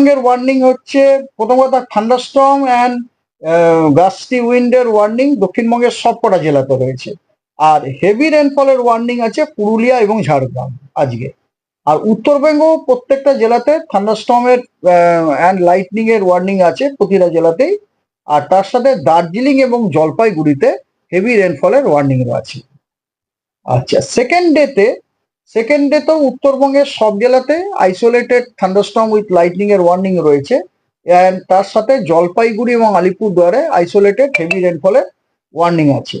উত্তরবঙ্গের ওয়ার্নিং হচ্ছে প্রথম কথা থান্ডারস্টর্ম অ্যান্ড গাস্টি উইন্ডের ওয়ার্নিং দক্ষিণবঙ্গের সবকটা জেলাতে রয়েছে। আর হেভি রেনফলের ওয়ার্নিং আছে পুরুলিয়া এবং ঝাড়গ্রাম আজকে। আর উত্তরবঙ্গ প্রত্যেকটা জেলাতে থান্ডারস্টর্মের অ্যান্ড লাইটনিং এর ওয়ার্নিং আছে প্রতিটা জেলাতেই। আর তার সাথে দার্জিলিং এবং জলপাইগুড়িতে হেভি রেনফলের ওয়ার্নিং আছে আচ্ছা সেকেন্ড ডেতে সেকেন্ড ডে তো উত্তরবঙ্গের সব জেলাতে আইসোলেটেড থান্ডারস্টর্ম উইথ লাইটনিং এর ওয়ার্নিং রয়েছে। And তার সাথে জলপাইগুড়ি এবং আলিপুরদুয়ারে আইসোলেটেড হেভি রেনফলের ওয়ার্নিং আছে।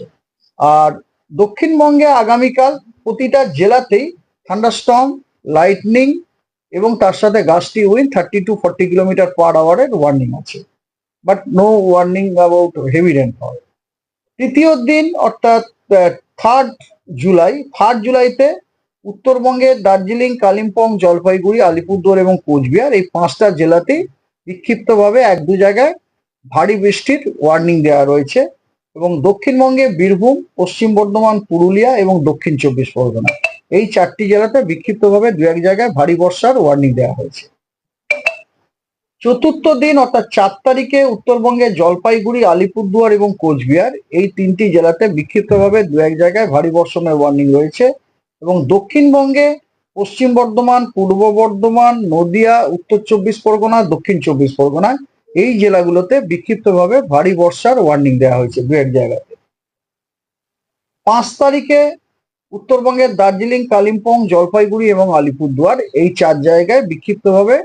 আর দক্ষিণবঙ্গে আগামীকাল প্রতিটা জেলাতেই থান্ডারস্টর্ম লাইটনিং এবং তার সাথে গাছটি wind thirty two forty kilometre per আওয়ারের warning আছে। But no warning about heavy rainfall তৃতীয় দিন অর্থাৎ থার্ড জুলাই থার্ড জুলাইতে উত্তরবঙ্গের দার্জিলিং, কালিম্পং, জলপাইগুড়ি, আলিপুরদুয়ার এবং কোচবিহার এই পাঁচটা জেলাতেই বিক্ষিপ্তভাবে এক দু জায়গায় ভারী বৃষ্টির ওয়ার্নিং দেওয়া রয়েছে এবং দক্ষিণবঙ্গে বীরভূম, পশ্চিম বর্ধমান, পুরুলিয়া এবং দক্ষিণ চব্বিশ পরগনা এই চারটি জেলাতে বিক্ষিপ্তভাবে দু এক জায়গায় ভারী বর্ষার ওয়ার্নিং দেওয়া হয়েছে। চতুর্থ দিন অর্থাৎ চার তারিখে উত্তরবঙ্গে জলপাইগুড়ি, আলিপুরদুয়ার এবং কোচবিহার এই তিনটি জেলাতে বিক্ষিপ্তভাবে দু এক জায়গায় ভারী বর্ষণের ওয়ার্নিং রয়েছে। এবং দক্ষিণবঙ্গে পশ্চিম বর্ধমান, পূর্ব বর্ধমান, নদিয়া, উত্তর চব্বিশ পরগনা, দক্ষিণ চব্বিশ পরগনা এই জেলাগুলোতে বিক্ষিপ্তভাবে ভারী বর্ষার ওয়ার্নিং দেওয়া হয়েছে দু এক জায়গাতে। পাঁচ তারিখে উত্তরবঙ্গের দার্জিলিং, কালিম্পং, জলপাইগুড়ি এবং আলিপুরদুয়ার এই চার জায়গায় বিক্ষিপ্তভাবে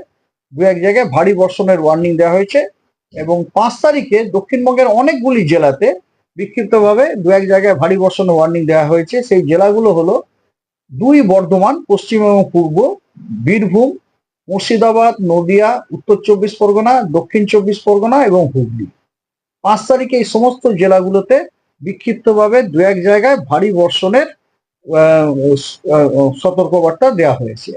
দু এক জায়গায় ভারী বর্ষণের ওয়ার্নিং দেওয়া হয়েছে এবং পাঁচ তারিখে দক্ষিণবঙ্গের অনেকগুলি জেলাতে বিক্ষিপ্তভাবে দু এক জায়গায় ভারী বর্ষণের ওয়ার্নিং দেওয়া হয়েছে। সেই জেলাগুলো হলো দুই বর্ধমান, পশ্চিম এবং পূর্ব, বীরভূম, মুর্শিদাবাদ, নদিয়া, উত্তর চব্বিশ পরগনা, দক্ষিণ চব্বিশ পরগনা এবং হুগলি। পাঁচ তারিখে এই সমস্ত জেলাগুলোতে বিক্ষিপ্তভাবে দু এক জায়গায় ভারী বর্ষণের সতর্কবার্তা দেওয়া হয়েছে।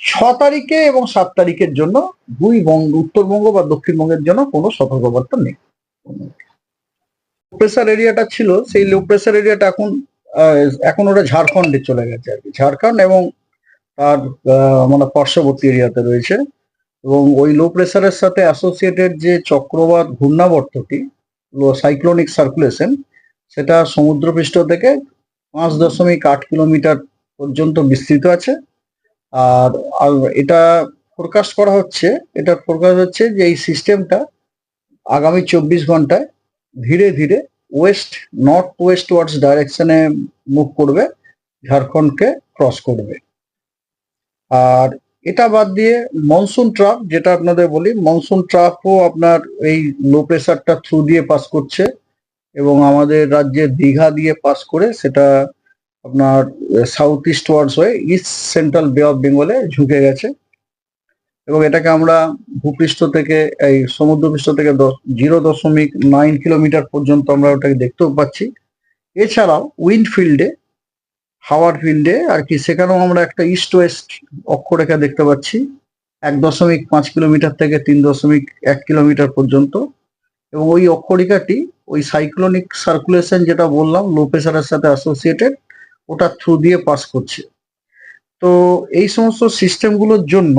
ছ তারিখে এবং সাত তারিখের জন্য দুই বঙ্গ, উত্তরবঙ্গ বা দক্ষিণবঙ্গের জন্য কোনো সতর্কবার্তা নেই। প্রেসার এরিয়াটা ছিল, সেই লো প্রেসার এরিয়াটা এখন এখন ওটা ঝাড়খণ্ডে চলে গেছে আর কি। ঝাড়খণ্ড এবং তার মানে পার্শ্ববর্তী এরিয়াতে রয়েছে। এবং ওই লো প্রেসারের সাথে অ্যাসোসিয়েটেড যে চক্রবাত ঘূর্ণাবর্তটি সাইক্লোনিক সার্কুলেশন সেটা সমুদ্রপৃষ্ঠ থেকে পাঁচ দশমিক আট কিলোমিটার পর্যন্ত বিস্তৃত আছে। আর আর এটা ফোরকাস্ট করা হচ্ছে, এটা ফোরকাস্ট হচ্ছে যে এই সিস্টেমটা আগামী চব্বিশ ঘন্টায় ধীরে ধীরে ওয়েস্ট নর্থ ওয়েস্ট ওয়ার্ডস ডাইরেকশনে মুভ করবে ঝাড়খণ্ডকে ক্রস করবে। আর এটা বাদ দিয়ে মনসুন ট্রাফ যেটা আপনাদের বলি মনসুন ট্রাফও আপনার এই লো প্রেসারটা থ্রু দিয়ে পাস করছে এবং আমাদের রাজ্যের দীঘা দিয়ে পাস করে সেটা আপনার সাউথ ইস্ট ওয়ার্ডস হয়ে ইস্ট সেন্ট্রাল বে অফ বেঙ্গলে ঝুঁকে গেছে। এবং এটাকে আমরা ভূপৃষ্ঠ থেকে, এই সমুদ্রপৃষ্ঠ থেকে জিরো দশমিক নাইন কিলোমিটার পর্যন্ত আমরা ওটাকে দেখতেও পাচ্ছি। এছাড়াও উইন্ড ফিল্ডে হাওয়ার ফিল্ডে আর কি, সেখানেও আমরা একটা ইস্ট ওয়েস্ট অক্ষরেখা দেখতে পাচ্ছি। এক দশমিক পাঁচ কিলোমিটার থেকে তিন দশমিক এক কিলোমিটার পর্যন্ত। এবং ওই অক্ষরেখাটি, ওই সাইক্লোনিক সার্কুলেশন যেটা বললাম লো প্রেসারের সাথে অ্যাসোসিয়েটেড ওটা থ্রু দিয়ে পাস করছে। তো এই সমস্ত সিস্টেমগুলোর জন্য